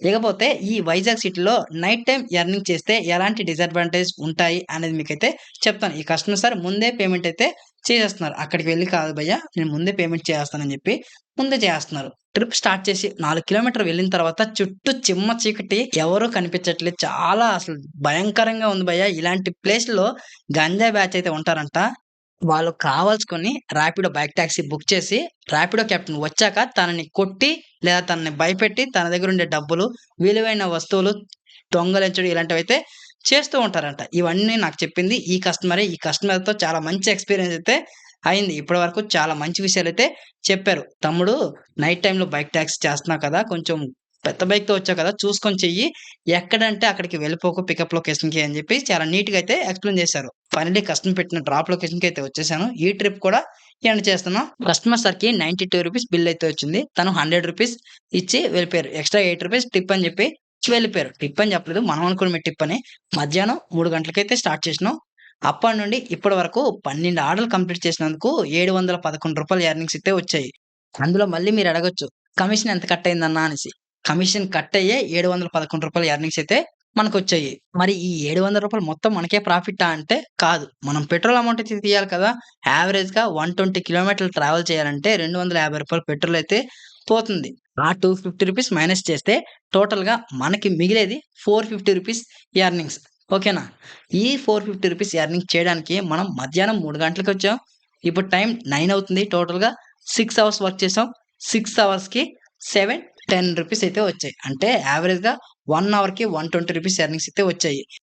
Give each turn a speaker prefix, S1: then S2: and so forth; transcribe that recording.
S1: ఇకపోతే ఈ వైజాగ్ సిటీలో నైట్ టైం ఎర్నింగ్ చేస్తే ఎలాంటి డిసడ్వాంటేజ్ ఉంటాయి అనేది మీకైతే చెప్తాను. ఈ కస్టమర్ సార్ ముందే పేమెంట్ అయితే చేసేస్తున్నారు. అక్కడికి వెళ్ళి కాదు భయ్య నేను ముందే పేమెంట్ చేస్తానని చెప్పి ముందే చేస్తున్నారు. ట్రిప్ స్టార్ట్ చేసి నాలుగు కిలోమీటర్ వెళ్ళిన తర్వాత చుట్టూ చిమ్మ చీకటి ఎవరు కనిపించట్లేదు. చాలా అసలు భయంకరంగా ఉంది భయ్య. ఇలాంటి ప్లేస్లో గంజా బ్యాచ్ అయితే ఉంటారంట. వాళ్ళు కావాల్సుకొని ర్యాపిడో బైక్ ట్యాక్సీ బుక్ చేసి ర్యాపిడో కెప్టెన్ వచ్చాక తనని కొట్టి లేదా తనని భయపెట్టి తన దగ్గర ఉండే డబ్బులు విలువైన వస్తువులు దొంగలించడం ఇలాంటివి అయితే చేస్తూ ఉంటారంట. ఇవన్నీ నాకు చెప్పింది ఈ కస్టమరే. ఈ కస్టమర్తో చాలా మంచి ఎక్స్పీరియన్స్ అయితే అయింది. ఇప్పటి వరకు చాలా మంచి విషయాలు అయితే చెప్పారు. తమ్ముడు నైట్ టైంలో బైక్ ట్యాక్సీ చేస్తున్నావు కదా కొంచెం పెద్ద బైక్తో వచ్చావు కదా చూసుకొని చెయ్యి. ఎక్కడంటే అక్కడికి వెళ్ళిపోకు పికప్ లొకేషన్కి అని చెప్పి చాలా నీట్గా అయితే ఎక్స్ప్లెయిన్ చేశారు. ఫైనలీ కస్టమర్ పెట్టిన డ్రాప్ లొకేషన్కి అయితే వచ్చేసాను. ఈ ట్రిప్ కూడా ఎండ్ చేస్తున్నాం. కస్టమర్ సార్కి నైన్టీ టూ రూపీస్ బిల్ అయితే వచ్చింది. తను హండ్రెడ్ రూపీస్ ఇచ్చి వెళ్ళిపోయారు. ఎక్స్ట్రా ఎయిట్ రూపీస్ టిప్ అని చెప్పి వెళ్ళిపోయారు. టిప్ అని చెప్పలేదు. మనం అనుకున్న టిప్ అని. మధ్యాహ్నం మూడు గంటలకైతే స్టార్ట్ చేసినాం. అప్పటి నుండి ఇప్పటి వరకు పన్నెండు ఆర్డర్లు కంప్లీట్ చేసినందుకు ఏడు వందల పదకొండు రూపాయలు ఎర్నింగ్స్ అయితే వచ్చాయి. అందులో మళ్ళీ మీరు అడగొచ్చు కమిషన్ ఎంత కట్ అయిందన్నా అనేసి. కమిషన్ కట్ అయ్యే ఏడు వందల పదకొండు రూపాయల ఎర్నింగ్స్ అయితే మనకు వచ్చాయి మరి ఈ ఏడు వందల రూపాయలు మొత్తం మనకే ప్రాఫిట్ అంటే కాదు. మనం పెట్రోల్ అమౌంట్ అయితే తీయాలి కదా. యావరేజ్గా వన్ ట్వంటీ కిలోమీటర్లు ట్రావెల్ చేయాలంటే రెండు వందల యాభై రూపాయలు పెట్రోల్ అయితే పోతుంది. ఆ టూ ఫిఫ్టీ రూపీస్ మైనస్ చేస్తే టోటల్గా మనకి మిగిలేది ఫోర్ ఫిఫ్టీ రూపీస్ ఎర్నింగ్స్. ఓకేనా? ఈ ఫోర్ ఫిఫ్టీ రూపీస్ ఎర్నింగ్ చేయడానికి మనం మధ్యాహ్నం మూడు గంటలకు వచ్చాం. ఇప్పుడు టైం నైన్ అవుతుంది టోటల్గా. సిక్స్ అవర్స్ వర్క్ చేసాం. సిక్స్ అవర్స్కి సెవెన్ టెన్ రూపీస్ అయితే వచ్చాయి. అంటే యావరేజ్గా వన్ అవర్కి వన్ ట్వంటీ రూపీస్ ఎర్నింగ్స్ అయితే వచ్చాయి.